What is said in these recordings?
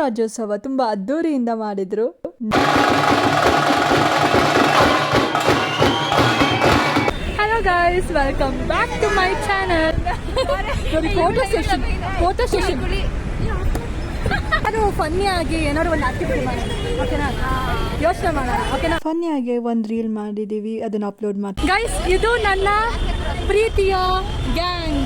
ರಾಜ್ಯೋತ್ಸವ ತುಂಬಾ ಅದ್ದೂರಿಯಿಂದ ಮಾಡಿದ್ರು. Hello guys welcome back to my channel photo session photo session ಅದು ಫನ್ನಿ ಆಗಿ ಏನಾದ್ರು ಒಂದು ಆಕ್ಟಿವಿಟಿ ಓಕೆನಾ ಯೋಚನೆ ಮಾಡೋಣ ಓಕೆನಾ ಫನ್ನಿ ಒಂದು ರೀಲ್ ಮಾಡಿದೀವಿ, ಅದನ್ನ ಅಪ್ಲೋಡ್ ಮಾಡಿ. ಗೈಸ್ ಇದು ನನ್ನ ಪ್ರೀತಿಯ ಗ್ಯಾಂಗ್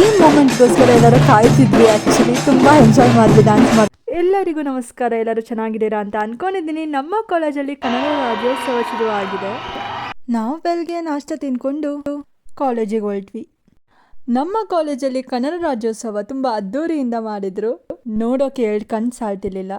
ಈ ಮೂಮೆಂಟ್ಗೋಸ್ಕರ ಎಲ್ಲರೂ ಕಾಯ್ತಿದ್ವಿ ಆ್ಯಕ್ಚುಲಿ ತುಂಬಾ ಎಂಜಾಯ್ ಮಾಡಿದ್ವಿ ಡ್ಯಾನ್ಸ್ ಮಾಡಿ ಎಲ್ಲರಿಗೂ ನಮಸ್ಕಾರ, ಎಲ್ಲರೂ ಚೆನ್ನಾಗಿದ್ದೀರಾ ಅಂತ ಅನ್ಕೊಂಡಿದ್ದೀನಿ. ನಮ್ಮ ಕಾಲೇಜಲ್ಲಿ ಕನ್ನಡ ರಾಜ್ಯೋತ್ಸವ ಶುರುವಾಗಿದೆ ನಾವು ಬೆಳಗ್ಗೆ ನಾಷ್ಟ ತಿನ್ಕೊಂಡು ಕಾಲೇಜಿಗೆ ಹೊರಟ್ವಿ. ನಮ್ಮ ಕಾಲೇಜಲ್ಲಿ ಕನ್ನಡ ರಾಜ್ಯೋತ್ಸವ ತುಂಬ ಅದ್ಧೂರಿಯಿಂದ ಮಾಡಿದ್ರು. ನೋಡೋಕೆ ಎರಡು ಕಣ್ಣು ಸಾಲ್ತಿರ್ಲಿಲ್ಲ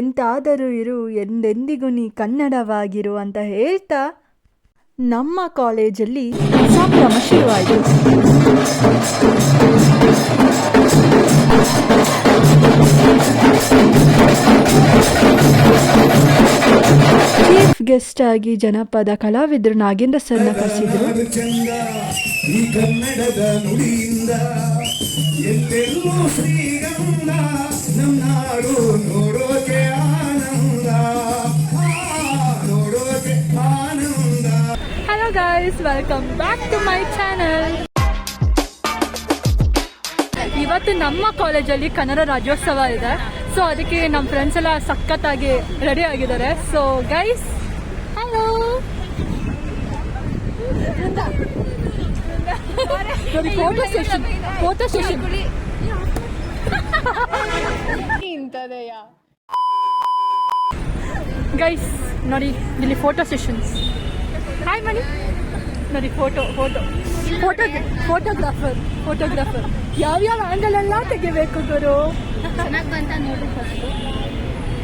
ಎಂತಾದರೂ ಇರು, ಎಂದೆಂದಿಗೂ ನೀ ಕನ್ನಡವಾಗಿರು ಅಂತ ಹೇಳ್ತಾ ನಮ್ಮ ಕಾಲೇಜಲ್ಲಿ ಸಂಭ್ರಮ ಶುರುವಾಯಿತು. ಚೀಫ್ ಗೆಸ್ಟ್ ಆಗಿ ಜನಪದ ಕಲಾವಿದರು ನಾಗೇಂದ್ರ ಸರ್ನ ಕರೆಸಿದ್ರು. Guys welcome back to my channel ಇವತ್ತು ನಮ್ಮ ಕಾಲೇಜಲ್ಲಿ ಕನ್ನಡ ರಾಜ್ಯೋತ್ಸವ ಇದೆ. ಸೊ ಅದಕ್ಕೆ ನಮ್ಮ ಫ್ರೆಂಡ್ಸ್ ಎಲ್ಲ ಸಖತ್ತಾಗಿ ರೆಡಿ ಆಗಿದ್ದಾರೆ. So guys hello photo session photo session guys ನೋಡಿ ಇಲ್ಲಿ ಫೋಟೋ ಸೆಷನ್ಸ್ ಹಾಯ್ ಮಣಿ ನೋಡಿ photo photo photo photographer photographer ಯಾವ್ಯಾವ ಆಂಗಲ್ ಎಲ್ಲ ತೆಗಿಬೇಕು ಗುರು?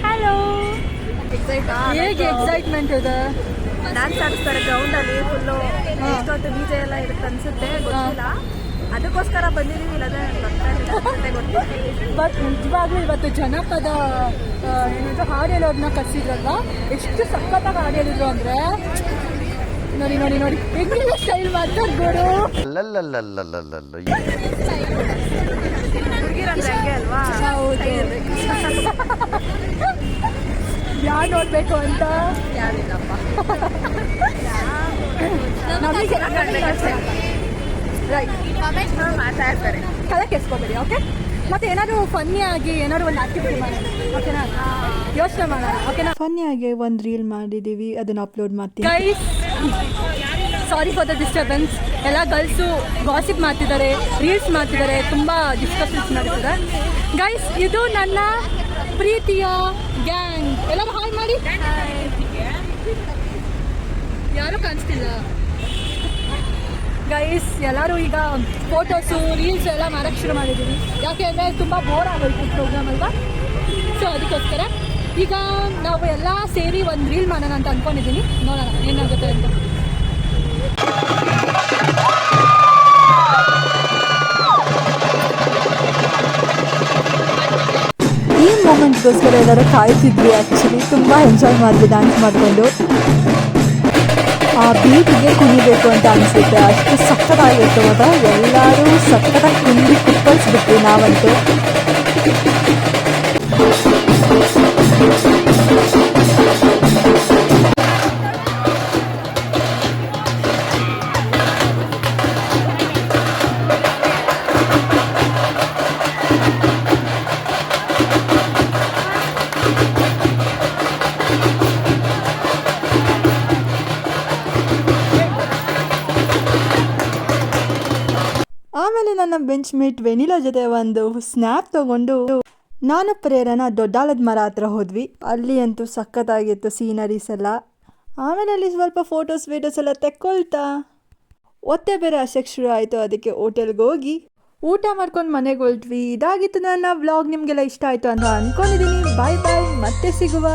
ಹಲೋ ಹೇಗೆ ಎಕ್ಸೈಟ್ಮೆಂಟ್ ಇದೆ? ಡ್ಯಾನ್ಸ್ ಆಡಿಸ್ತಾರೆ ಗ್ರೌಂಡ್ ಅಲ್ಲಿ ಫುಲ್ಲು ಎಷ್ಟೊತ್ತು ಬೀಜ ಎಲ್ಲ ಇರುತ್ತೆ ಅನ್ಸುತ್ತೆ ಗೊತ್ತಿಲ್ಲ. ಅದಕ್ಕೋಸ್ಕರ ಬಂದಿದ್ದೀವಿ ಇಲ್ಲದೆ ಬಟ್ ನಿಜವಾಗ್ಲೂ ಇವತ್ತು ಜನಪದ ಆ, ಏನಿದು ಹಾಡು ಹೇಳೋದನ್ನ ಕರ್ಸಿದ್ರಲ್ವ? ಎಷ್ಟು ಸಖತ್ತಾಗಿ ಹಾಡು ಹೇಳಿದ್ರು ಅಂದ್ರೆ ನೋಡಿ ನೋಡಿ ನೋಡಿ. ಹೆಂಗಿನ ಸ್ಟೈಲ್ ಮಾತಾಡ್ಬೋದು ಯಾರು ನೋಡ್ಬೇಕು ಅಂತ? ಇರ್ತಾರೆ ತಲೆ ಕೆಸ್ಕೋಬೇಡಿ ಓಕೆ ಮತ್ತೆ ಏನಾದ್ರು ಫನ್ನಿ ಆಗಿ ಏನಾದ್ರು ಒಂದು ಆಕ್ಟಿವಿಟಿ ಮಾಡೋಣ ಓಕೆನಾ ಯೋಚನೆ ಮಾಡೋಣ ಓಕೆನಾ ಫನ್ನಿ ಆಗಿ ಒಂದು ರೀಲ್ ಮಾಡಿದೀವಿ ಅದನ್ನ ಅಪ್ಲೋಡ್ ಮಾಡ್ತೀನಿ. Guys sorry for the disturbance ಎಲ್ಲ ಗರ್ಲ್ಸು ಗಾಸಿಪ್ ಮಾಡ್ತಿದ್ದಾರೆ ರೀಲ್ಸ್ ಮಾಡ್ತಿದ್ದಾರೆ, ತುಂಬ ಡಿಸ್ಕಷನ್ಸ್ ನಡೀತಿದೆ. ಗೈಸ್ ಇದು ನನ್ನ ಪ್ರೀತಿಯ ಗ್ಯಾಂಗ್ ಎಲ್ಲರೂ ಹಾಯ್ ಮಾಡಿ. ಯಾರು ಕಾಣಿಸ್ತಿಲ್ಲ. ಗೈಸ್ ಎಲ್ಲರೂ ಈಗ ಫೋಟೋಸು ರೀಲ್ಸ್ ಎಲ್ಲ ಮಾಡೋಕ್ಕೆ ಶುರು ಮಾಡಿದ್ದೀವಿ. ಯಾಕೆ ಅಂದರೆ ತುಂಬ ಬೋರ್ ಆಗೋಯ್ತು ಪ್ರೋಗ್ರಾಮ್ ಅಲ್ವಾ? ಸೊ ಅದಕ್ಕೋಸ್ಕರ ಈಗ ನಾವು ಎಲ್ಲ ಸೇರಿ ಒಂದು ರೀಲ್ ಮಾಡೋಣ ಅಂತ ಅಂದ್ಕೊಂಡಿದ್ದೀನಿ ನೋಡೋಣ, ಏನಾಗುತ್ತೆ ಅಂತ. ಈ ಮೂಮೆಂಟ್ಗೋಸ್ಕರ ಎಲ್ಲರೂ ಕಾಯ್ತಿದ್ವಿ ಆ್ಯಕ್ಚುಲಿ ತುಂಬ ಎಂಜಾಯ್ ಮಾಡಿದ್ವಿ ಡ್ಯಾನ್ಸ್ ಮಾಡಿಕೊಂಡು. ಆ ಬೀಟಿಗೆ ಕುಣಿಬೇಕು ಅಂತ ಅನಿಸುತ್ತೆ. ಅಷ್ಟು ಸಕ್ಕತ್ತಾಗಿತ್ತು ಅದ ಎಲ್ಲರೂ ಸಕ್ಕತ್ತಾಗಿ ಕುಂದಿ ಕುಪ್ಪಳಿಸ್ಬಿಟ್ವಿ ನಾವಂತೂ. ನನ್ನ ಬೆಂಚ್ ಮೇಟ್ ವೆನಿಲಾ ಜೊತೆ ಒಂದು ಸ್ನ್ಯಾಪ್ ತಗೊಂಡು ನಾನು ಪ್ರೇರಣ ದೊಡ್ಡಾಲದ ಮರ ಹತ್ರ ಹೋದ್ವಿ. ಅಲ್ಲಿ ಅಂತೂ ಸಖತ್ತಾಗಿತ್ತು ಸೀನರೀಸ್ ಎಲ್ಲ. ಆಮೇಲೆ ಅಲ್ಲಿ ಸ್ವಲ್ಪ ಫೋಟೋಸ್, ವೀಡಿಯೋಸ್ ಎಲ್ಲ ತೆಕ್ಕೊಳ್ತಾ ಒತ್ತೆ ಬೇರೆ ಅಶಕ್ ಶುರು ಆಯಿತು. ಅದಕ್ಕೆ ಹೋಟೆಲ್ಗೆ ಹೋಗಿ ಊಟ ಮಾಡ್ಕೊಂಡು ಮನೆಗೆ ಹೊಲ್ಟ್ವಿ. ಇದಾಗಿತ್ತು ನನ್ನ ವ್ಲಾಗ್. ನಿಮಗೆಲ್ಲ ಇಷ್ಟ ಆಯಿತು ಅಂತ ಅಂದ್ಕೊಂಡಿದ್ದೀನಿ ಬಾಯ್ ಬಾಯ್ ಮತ್ತೆ ಸಿಗುವ.